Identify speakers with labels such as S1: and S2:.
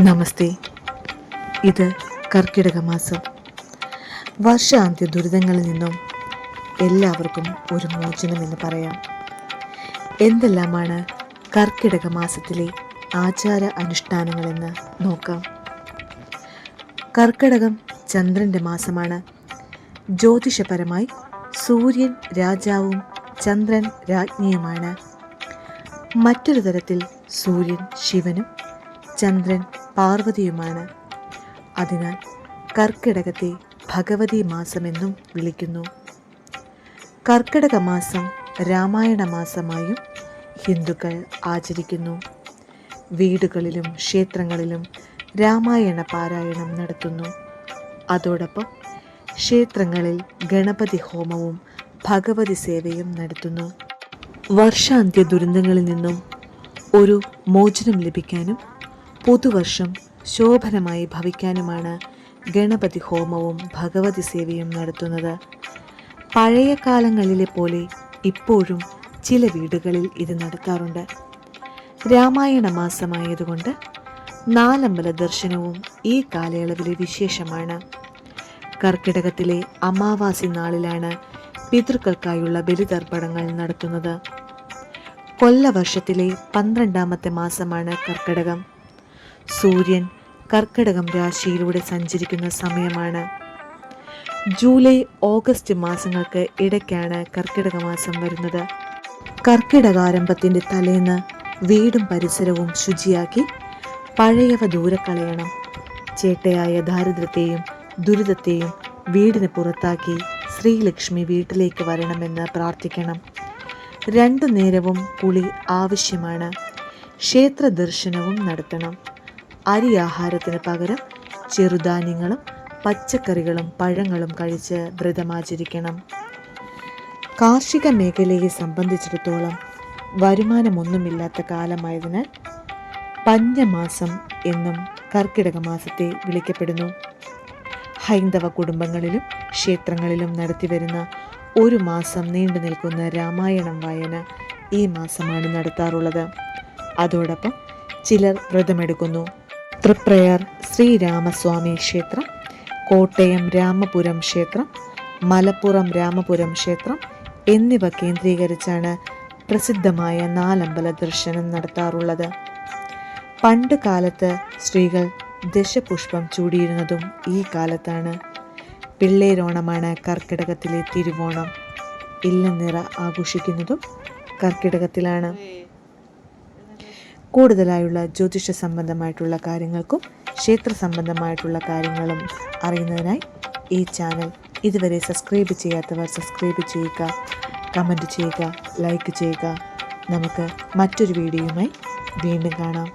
S1: നമസ്തേ. ഇത് കർക്കിടക മാസം വർഷാന്ത്യ ദുരിതങ്ങളിൽ നിന്നും എല്ലാവർക്കും ഒരു മോചനം എന്ന് പറയാം. എന്തെല്ലാമാണ് കർക്കിടക മാസത്തിലെ ആചാര അനുഷ്ഠാനങ്ങളെന്ന് നോക്കാം. കർക്കിടകം ചന്ദ്രന്റെ മാസമാണ്. ജ്യോതിഷപരമായി സൂര്യൻ രാജാവും ചന്ദ്രൻ രാജ്ഞിയുമാണ്. മറ്റൊരു തരത്തിൽ സൂര്യൻ ശിവനും ചന്ദ്രൻ പാർവതിയുമാണ്. അതിനാൽ കർക്കിടകത്തെ ഭഗവതി മാസമെന്നും വിളിക്കുന്നു. കർക്കിടക മാസം രാമായണ മാസമായും ഹിന്ദുക്കൾ ആചരിക്കുന്നു. വീടുകളിലും ക്ഷേത്രങ്ങളിലും രാമായണ പാരായണം നടത്തുന്നു. അതോടൊപ്പം ക്ഷേത്രങ്ങളിൽ ഗണപതി ഹോമവും ഭഗവതി സേവയും നടത്തുന്നു. വർഷാന്ത്യ ദുരന്തങ്ങളിൽ നിന്നും ഒരു മോചനം ലഭിക്കാനും പുതുവർഷം ശോഭനമായി ഭവിക്കാനുമാണ് ഗണപതി ഹോമവും ഭഗവതി സേവയും നടത്തുന്നത്. പഴയ കാലങ്ങളിലെ പോലെ ഇപ്പോഴും ചില വീടുകളിൽ ഇത് നടത്താറുണ്ട്. രാമായണ മാസമായതുകൊണ്ട് നാലമ്പല ദർശനവും ഈ കാലയളവിലെ വിശേഷമാണ്. കർക്കിടകത്തിലെ അമാവാസി നാളിലാണ് പിതൃക്കൾക്കായുള്ള ബലിതർപ്പണങ്ങൾ നടത്തുന്നത്. കൊല്ലവർഷത്തിലെ പന്ത്രണ്ടാമത്തെ മാസമാണ് കർക്കിടകം. സൂര്യൻ കർക്കിടകം രാശിയിലൂടെ സഞ്ചരിക്കുന്ന സമയമാണ്. ജൂലൈ ഓഗസ്റ്റ് മാസങ്ങൾക്ക് ഇടയ്ക്കാണ് കർക്കിടക മാസം വരുന്നത്. കർക്കിടകാരംഭത്തിന്റെ തലേന്ന് വീടും പരിസരവും ശുചിയാക്കി പഴയവ ദൂരെ കളയണം. ചേട്ടയായ ദാരിദ്ര്യത്തെയും ദുരിതത്തെയും വീടിന് പുറത്താക്കി ശ്രീലക്ഷ്മി വീട്ടിലേക്ക് വരണമെന്ന് പ്രാർത്ഥിക്കണം. രണ്ടു നേരവും കുളി ആവശ്യമാണ്. ക്ഷേത്ര ദർശനവും നടത്തണം. അരി ആഹാരത്തിന് പകരം ചെറുധാന്യങ്ങളും പച്ചക്കറികളും പഴങ്ങളും കഴിച്ച് വ്രതമാചരിക്കണം. കാർഷിക മേഖലയെ സംബന്ധിച്ചിടത്തോളം വരുമാനമൊന്നുമില്ലാത്ത കാലമായതിനാൽ പഞ്ഞമാസം എന്നും കർക്കിടക മാസത്തെ വിളിക്കപ്പെടുന്നു. ഹൈന്ദവ കുടുംബങ്ങളിലും ക്ഷേത്രങ്ങളിലും നടത്തിവരുന്ന ഒരു മാസം നീണ്ടു നിൽക്കുന്ന രാമായണം വായന ഈ മാസമാണ് നടത്താറുള്ളത്. അതോടൊപ്പം ചിലർ വ്രതമെടുക്കുന്നു. തൃപ്രയാർ ശ്രീരാമസ്വാമി ക്ഷേത്രം കോട്ടയം രാമപുരം ക്ഷേത്രം മലപ്പുറം രാമപുരം ക്ഷേത്രം എന്നിവ കേന്ദ്രീകരിച്ചാണ് പ്രസിദ്ധമായ നാലമ്പല ദർശനം നടത്താറുള്ളത്. പണ്ട് കാലത്ത് സ്ത്രീകൾ ദശപുഷ്പം ചൂടിയിരുന്നതും ഈ കാലത്താണ്. പിള്ളേരോണമാണ് കർക്കിടകത്തിലെ തിരുവോണം. ഇല്ലനിറ ആഘോഷിക്കുന്നതും കർക്കിടകത്തിലാണ്. കൂടുതലായുള്ള ജ്യോതിഷ സംബന്ധമായിട്ടുള്ള കാര്യങ്ങൾക്കും ക്ഷേത്ര സംബന്ധമായിട്ടുള്ള കാര്യങ്ങളും അറിയുന്നതിനായി ഈ ചാനൽ ഇതുവരെ സബ്സ്ക്രൈബ് ചെയ്യാത്തവർ സബ്സ്ക്രൈബ് ചെയ്യുക കമന്റ് ചെയ്യുക ലൈക്ക് ചെയ്യുക. നമുക്ക് മറ്റൊരു വീഡിയോയുമായി വീണ്ടും കാണാം.